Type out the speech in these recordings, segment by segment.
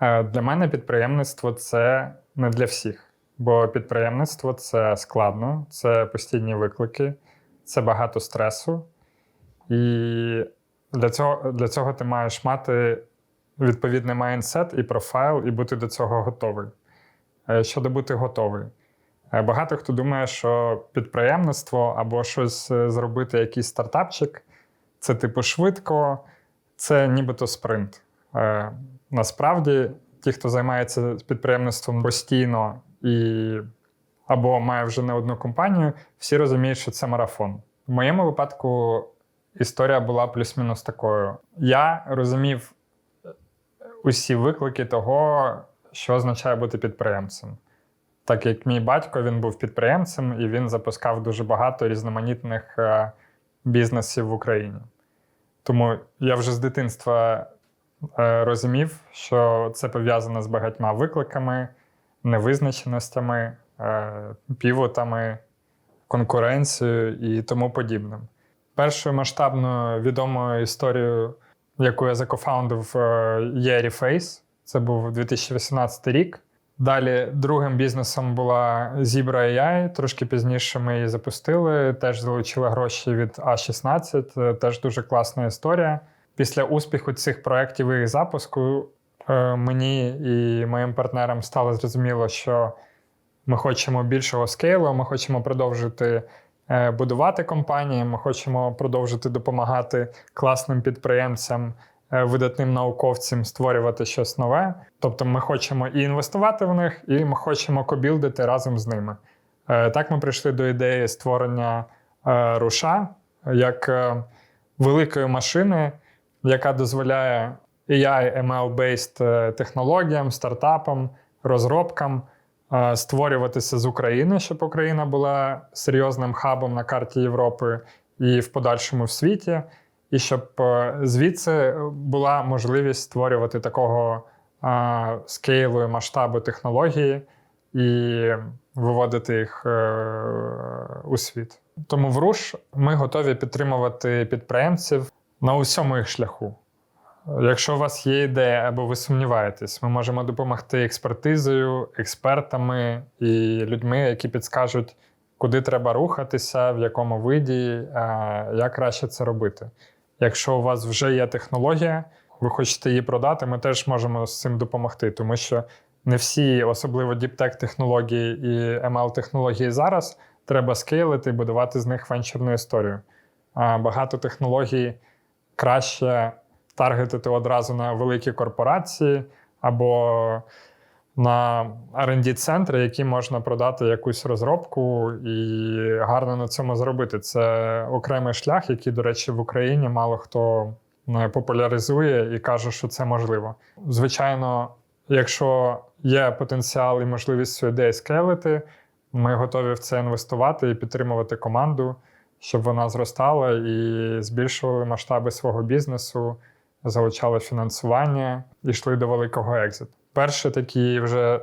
Е, Для мене підприємництво це не для всіх, бо підприємництво це складно, це постійні виклики, це багато стресу. І для цього, для цього ти маєш мати відповідний майндсет і профайл, і бути до цього готовий. Е, Щодо бути готовий. Е, Багато хто думає, що підприємництво або щось зробити, якийсь стартапчик, це типу швидко, це нібито спринт. Е, Насправді, ті, хто займається підприємництвом постійно і або має вже не одну компанію, всі розуміють, що це марафон. В моєму випадку історія була плюс-мінус такою. Я розумів усі виклики того, що означає бути підприємцем. Так як мій батько він був підприємцем і він запускав дуже багато різноманітних е, бізнесів в Україні. Тому я вже з дитинства е, розумів, що це пов'язано з багатьма викликами, невизначеностями, е, півотами, конкуренцією і тому подібним. Першою масштабною відомою історією, яку я закофаундив, е, є Reface. Це був 2018 рік. Далі другим бізнесом була Zebra AI. Трошки пізніше ми її запустили. Теж залучили гроші від А16. Е, Теж дуже класна історія. Після успіху цих проєктів і запуску е, мені і моїм партнерам стало зрозуміло, що ми хочемо більшого скейлу, ми хочемо продовжити е, будувати компанії, ми хочемо продовжити допомагати класним підприємцям, е, видатним науковцям створювати щось нове. Тобто ми хочемо і інвестувати в них, і ми хочемо кобілдити разом з ними. Так ми прийшли до ідеї створення руша як великої машини, яка дозволяє AI, ML-based е, технологіям, стартапам, розробкам е, створюватися з України, щоб Україна була серйозним хабом на карті Європи і в подальшому в світі, і щоб е, звідси була можливість створювати такого скейлу і масштабу технології і виводити їх у світ. Тому в РУШ ми готові підтримувати підприємців на усьому їх шляху. Якщо у вас є ідея або ви сумніваєтесь, ми можемо допомогти експертизою, експертами і людьми, які підскажуть, куди треба рухатися, в якому виді, е, як краще це робити. Якщо у вас вже є технологія, ви хочете її продати, ми теж можемо з цим допомогти, тому що не всі, особливо діптек технології і ML технології зараз, треба скейлити і будувати з них венчурну історію. А багато технологій краще таргетити одразу на великі корпорації або на rd центри які можна продати якусь розробку і гарно на цьому заробити. Це окремий шлях, який, до речі, в Україні мало хто е, популяризує і каже, що це можливо. Звичайно, якщо є потенціал і можливість цю ідею скелити, ми готові в це інвестувати і підтримувати команду, щоб вона зростала і збільшували масштаби свого бізнесу, залучали фінансування і йшли до великого екзиту. Перша такі вже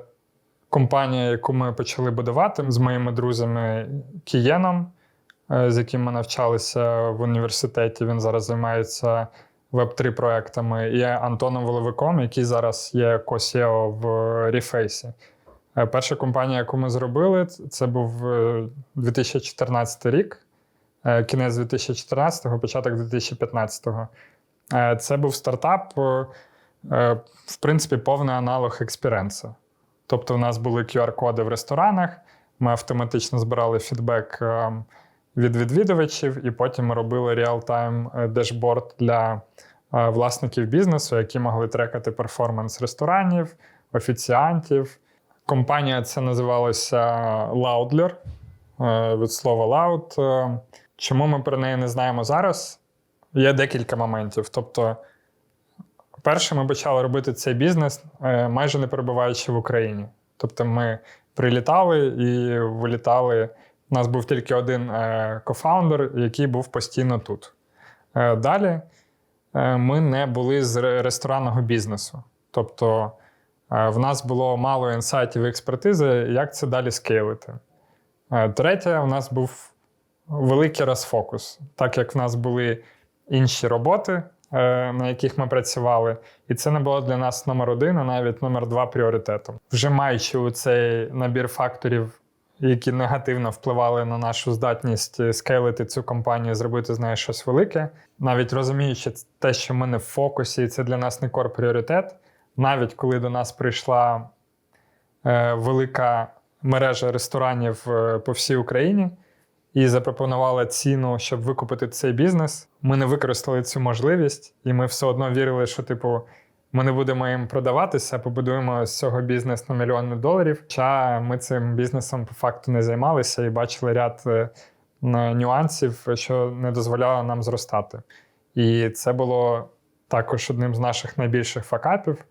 компанія, яку ми почали будувати з моїми друзями Кієном, е, з яким ми навчалися в університеті. Він зараз займається веб-3 проектами, і Антоном Воловиком, який зараз є косіо в Reface. Е, Перша компанія, яку ми зробили, це був е, 2014 рік, е, кінець 2014-го, початок 2015-го. Е, Це був стартап, е, е, в принципі, повний аналог експіренса. Тобто, в нас були QR-коди в ресторанах, ми автоматично збирали фідбек е, від відвідувачів, і потім ми робили реал-тайм е, дешборд для е, власників бізнесу, які могли трекати перформанс ресторанів, офіціантів. Компанія це називалася Loudler е, від слова loud. Чому ми про неї не знаємо зараз? Є декілька моментів. Тобто, перше, ми почали робити цей бізнес е, майже не перебуваючи в Україні. Тобто, ми прилітали і вилітали. У нас був тільки один е, кофаундер, який був постійно тут. Е, Далі ми не були з ресторанного бізнесу. Тобто, в нас було мало інсайтів і експертизи, як це далі скейлити. Третє, у нас був великий розфокус. Так як в нас були інші роботи, е, на яких ми працювали, і це не було для нас номер один, а навіть номер два пріоритетом. Вже маючи у цей набір факторів, які негативно впливали на нашу здатність е, скейлити цю компанію, зробити з нею щось велике, навіть розуміючи те, що ми не в фокусі, і це для нас не кор пріоритет, навіть коли до нас прийшла е, велика мережа ресторанів е, по всій Україні і запропонувала ціну, щоб викупити цей бізнес. Ми не використали цю можливість, і ми все одно вірили, що, типу, ми не будемо їм продаватися, побудуємо з цього бізнес на мільйони доларів. Хоча ми цим бізнесом по факту не займалися і бачили ряд е, нюансів, що не дозволяло нам зростати. І це було також одним з наших найбільших факапів.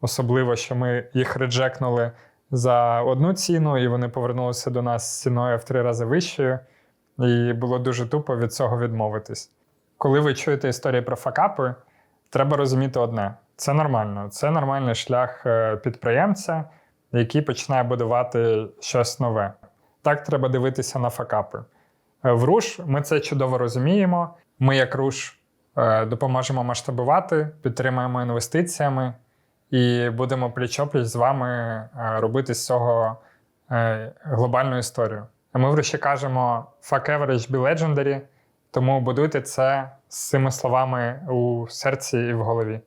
Особливо, що ми їх реджекнули за одну ціну, і вони повернулися до нас з ціною в три рази вищою. І було дуже тупо від цього відмовитись. Коли ви чуєте історії про факапи, треба розуміти одне: це нормально. Це нормальний шлях е, підприємця, який починає будувати щось нове. Так треба дивитися на факапи. Е, В РУШ ми це чудово розуміємо. Ми, як РУШ, е, допоможемо масштабувати, підтримуємо інвестиціями і будемо пліч-опліч з вами робити з цього глобальну історію. А ми в Руші кажемо fuck average, be legendary, тому будуйте це з цими словами у серці і в голові.